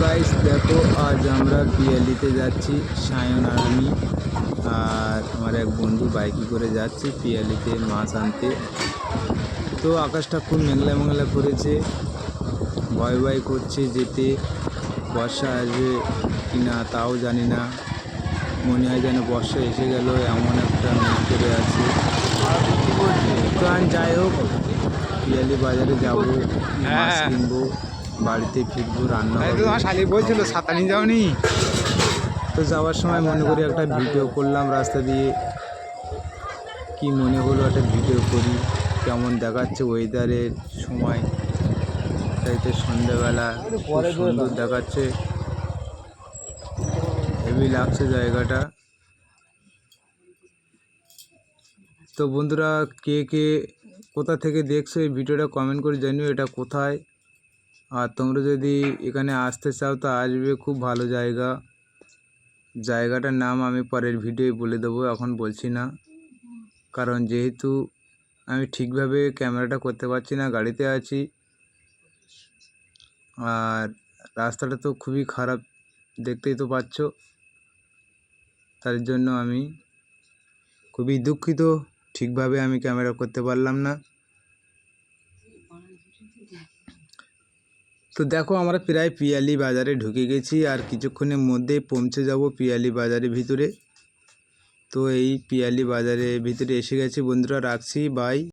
Guys দেখো আজ আমরা পিয়ালিতে যাচ্ছি সায়ন আর্মি আর আমার এক বন্ধু বাইকে করে যাচ্ছে পিয়ালিতে মাছ আনতে। তো আকাশটা খুব মেঘলা মেঘলা করেছে। ভয় ভয় করছে যেতে। বর্ষা আসবে কি না তাও জানি না। মনে হয় যেন বর্ষা এসে গেল এমন একটা মেঘ করে আছে। যাই হোক পিয়ালি বাজারে যাব মাছ হ্যাঁ। কিনবো। বাড়িতে ফিরবো রান্না শালি বলছিল ছাতা যাওনি? তো যাওয়ার সময় মনে করি একটা ভিডিও করলাম রাস্তা দিয়ে। কি মনে হলো একটা ভিডিও করি কেমন দেখাচ্ছে ওয়েদারের সময়। তাই তো সন্ধ্যেবেলা খুব সুন্দর দেখাচ্ছে। হেভি লাগছে জায়গাটা। তো বন্ধুরা কে কে কোথা থেকে দেখছ এই ভিডিওটা কমেন্ট করে জানিও এটা কোথায়? আর তোমরা যদি এখানে আসতে চাও, তো আসবে খুব ভালো জায়গা। জায়গাটার নাম আমি পরের ভিডিওয়ে বলে দেবো, এখন বলছি না। কারণ যেহেতু আমি ঠিকভাবে ক্যামেরাটা করতে পারছি না, গাড়িতে আছি, আর রাস্তাটা তো খুবই খারাপ, দেখতেই তো পাচ্ছ। তার জন্য আমি খুবই দুঃখিত, ঠিকভাবে আমি ক্যামেরা করতে পারলাম না। তো দেখো, আমরা প্রায় পিয়ালি বাজারে ঢুকে গেছি আর কিছুক্ষণের মধ্যেই পৌঁছে যাব পিয়ালি বাজারের ভিতরে। তো এই পিয়ালি বাজারের ভিতরে এসে গেছি বন্ধুরা, রাখছি বাই